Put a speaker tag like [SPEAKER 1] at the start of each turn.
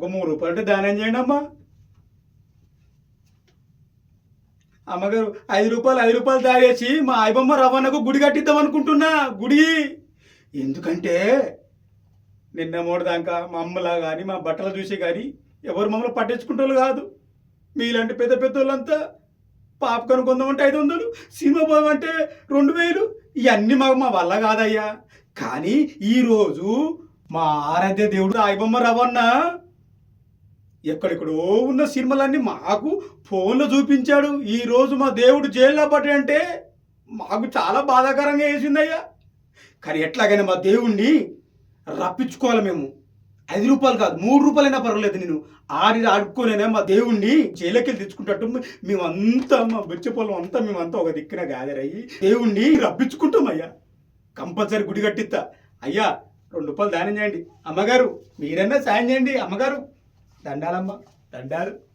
[SPEAKER 1] ఒక మూడు రూపాయలు ఉంటే దానం చేయండి అమ్మా. అమ్మగారు ఐదు రూపాయలు ఐదు రూపాయలు దాగేసి మా ఐబమ్మ రవాణాకు గుడి కట్టిద్దాం అనుకుంటున్నా గుడి. ఎందుకంటే నిన్న మూడు దాకా మా అమ్మలా కానీ మా బట్టలు చూసి కానీ ఎవరు మమ్మల్ని పట్టించుకుంటారు కాదు. మీలాంటి పెద్ద పెద్ద వాళ్ళంతా పాపకను కొందామంటే ఐదు వందలు సినిమా పోదామంటే రెండు వేలు ఇవన్నీ మాకు మా వల్ల కాదయ్యా. కానీ ఈరోజు మా ఆరాధ్య దేవుడు ఐబొమ్మ రవాణా ఎక్కడెక్కడో ఉన్న సినిమాలన్నీ మాకు ఫోన్లో చూపించాడు. ఈరోజు మా దేవుడు జైల్లో పట్టి అంటే మాకు చాలా బాధాకరంగా వేసిందయ్యా. కానీ ఎట్లాగైనా మా దేవుణ్ణి రప్పించుకోవాలి మేము. ఐదు రూపాయలు కాదు మూడు రూపాయలైనా పర్వాలేదు నేను. ఆడి ఆడుకోలేనా మా దేవుణ్ణి జైలకెళ్ళి తెచ్చుకుంటట్టు మేమంతా మా బొచ్చపొలం అంతా మేమంతా ఒక దిక్కున గ్యాదర్ అయ్యి దేవుణ్ణి రప్పించుకుంటాం అయ్యా కంపల్సరీ గుడి కట్టిస్తా. అయ్యా రెండు రూపాయలు దానం చేయండి. అమ్మగారు మీరన్నా సాయం చేయండి. అమ్మగారు. దండాలమ్మ దండాలు.